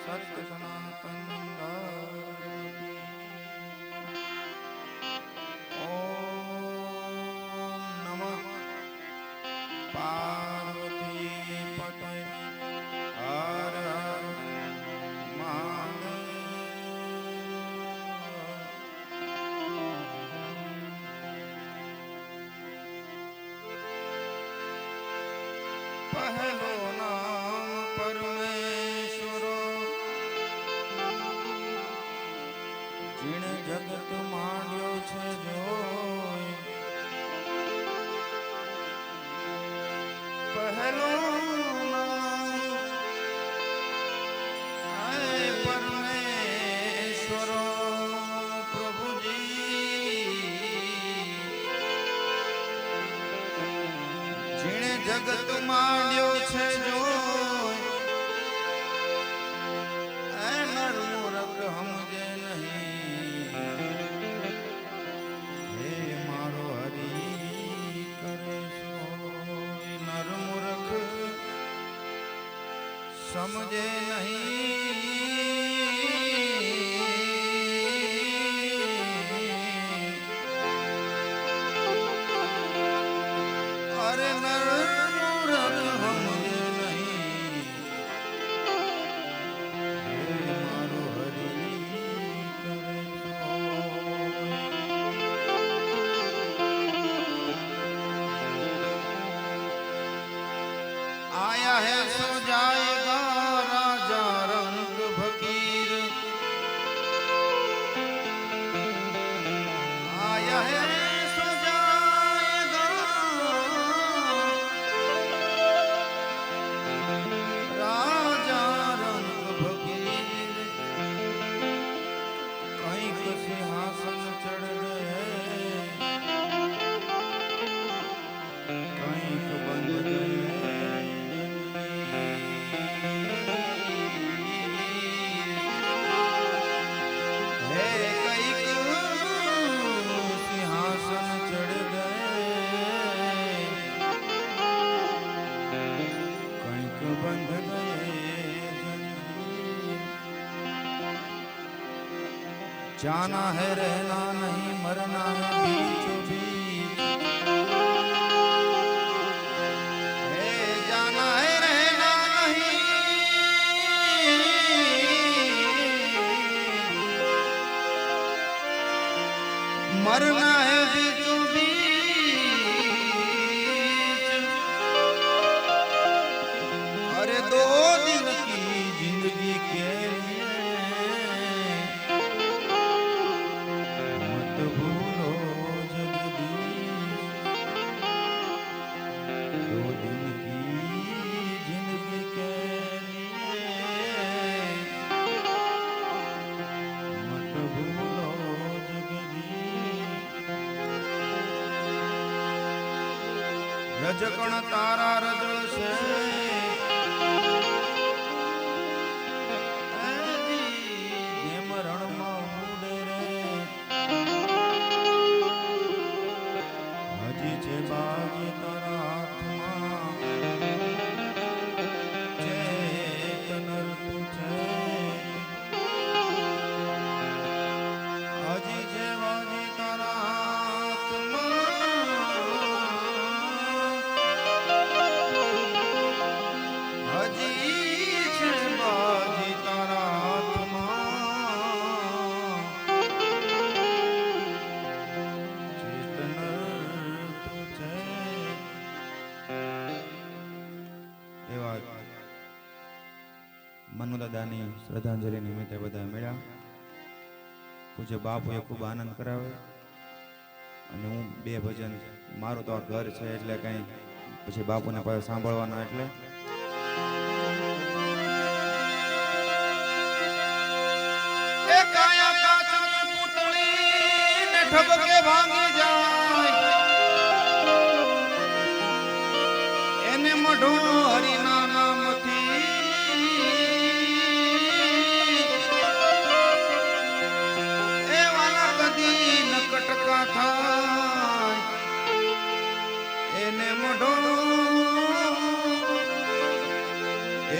ਸਤਿ ਸਨਾਤਨ ਦਾ જગત માંડ્યો છે જો સમજે નહીં. હે મારો હરી કરે સોય. નર મૂરખ સમજે जाना है रहना नहीं मरना है बीचों बीच है जाना है रहना नहीं मरना है बीचों શ્રદ્ધાંજલિ નિમિત્તે બધા મળ્યા. પૂજ્ય બાપુએ ખૂબ આનંદ કરાવે અને હું બે ભજન, મારું તો આ ઘર છે એટલે કંઈ પછી બાપુને પાસે સાંભળવાના એટલે. ઠબકે જાય. એને મઢો થાય. એને મઢો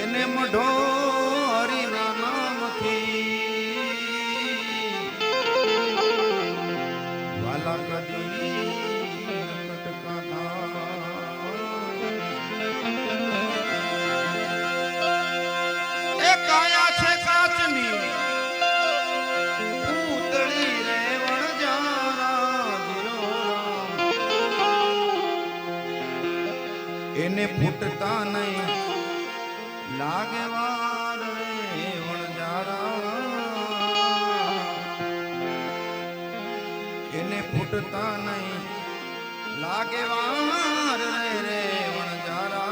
એને મઢો ફૂટતા નહીં. લાગે વાર રે વણજારા એને ફૂટતા નહીં. લાગે વાર રે વણજારા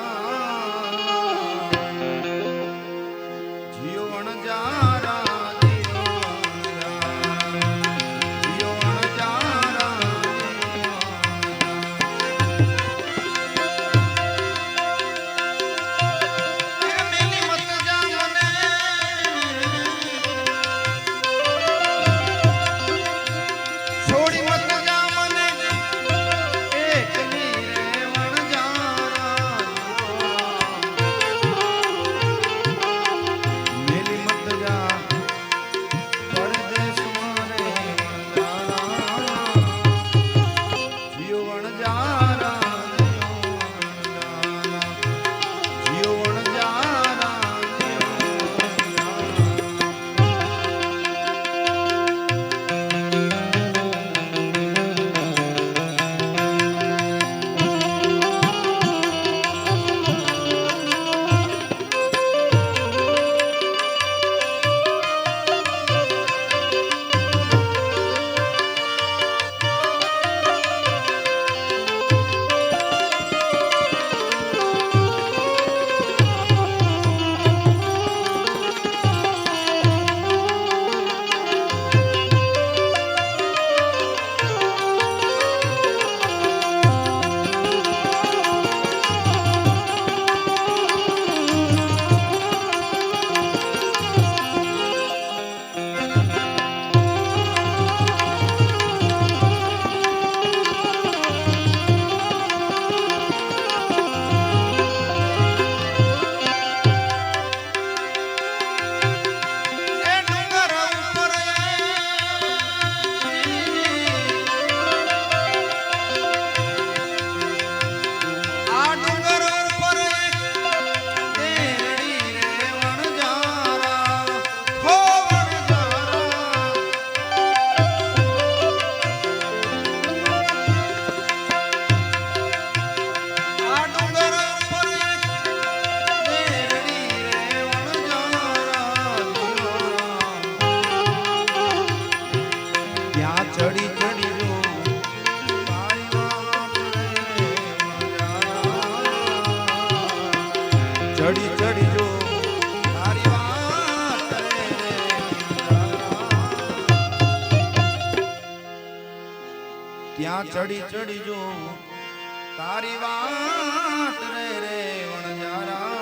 તારી વાત રે રે વણજારા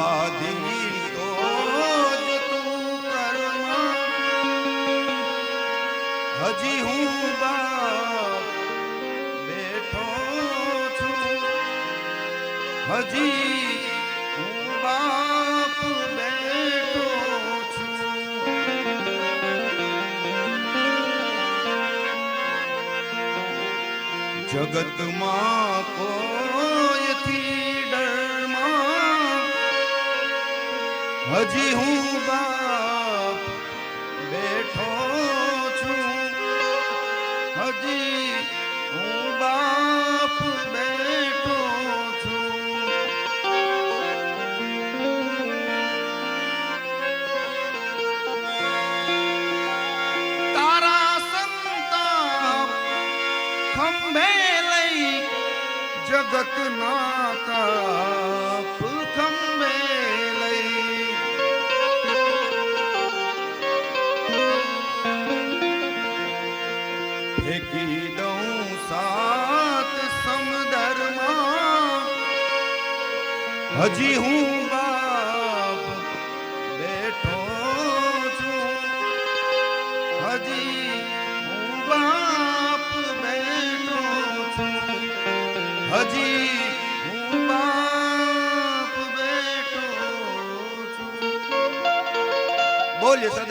Padi. ખંભે લઈ જગત ના ખંભે લઈ. ફેંકી દઉં સાત સમદરમાં. હજી હું está